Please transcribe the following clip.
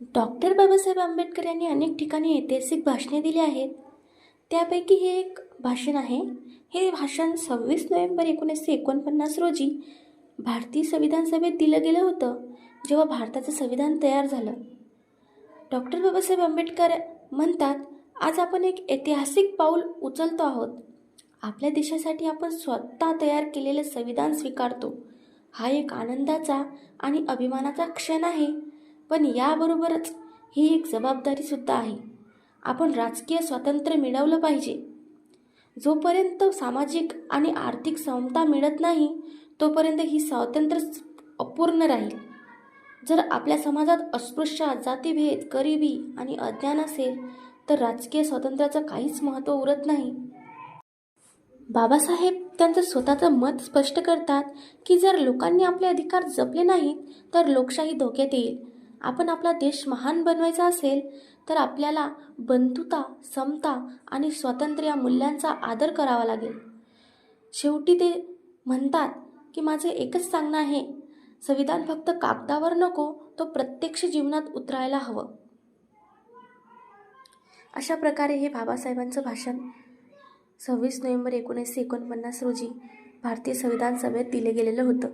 Doctor Babasaheb Ambedkar यांनी अनेक ठिकाणी ऐतिहासिक भाषणे दिली आहेत. त्यापैकी हे एक भाषण आहे. हे भाषण सव्वीस नोव्हेंबर एकोणीसशे एकोणपन्नास रोजी भारतीय संविधान सभेत दिलं गेलं होतं जेव्हा भारताचं संविधान तयार झालं. डॉक्टर बाबासाहेब आंबेडकर म्हणतात आज आपण एक ऐतिहासिक पाऊल उचलतो आहोत. आपल्या देशासाठी आपण स्वतः तयार केलेलं संविधान स्वीकारतो. हा एक आनंदाचा आणि अभिमानाचा क्षण आहे. पण याबरोबरच ही एक जबाबदारीसुद्धा आहे. आपण राजकीय स्वातंत्र्य मिळवलं पाहिजे. जोपर्यंत सामाजिक आणि आर्थिक समता मिळत नाही तोपर्यंत ही स्वातंत्र्य अपूर्ण राहील. जर आपल्या समाजात अस्पृश्य जातीभेद गरिबी आणि अज्ञान असेल तर राजकीय स्वातंत्र्याचं काहीच महत्त्व उरत नाही. बाबासाहेब त्यांचं स्वतःचं मत स्पष्ट करतात की जर लोकांनी आपले अधिकार जपले नाहीत तर लोकशाही धोक्यात येईल. आपण आपला देश महान बनवायचा असेल तर आपल्याला बंधुता समता आणि स्वातंत्र्य या मूल्यांचा आदर करावा लागेल. शेवटी ते म्हणतात की माझे एकच सांगणं आहे संविधान फक्त कागदावर नको तो प्रत्यक्ष जीवनात उतरायला हवं. अशा प्रकारे हे बाबासाहेबांचं भाषण सव्वीस नोव्हेंबर एकोणीसशे एकोणपन्नास रोजी भारतीय संविधान सभेत दिले गेलेलं होतं.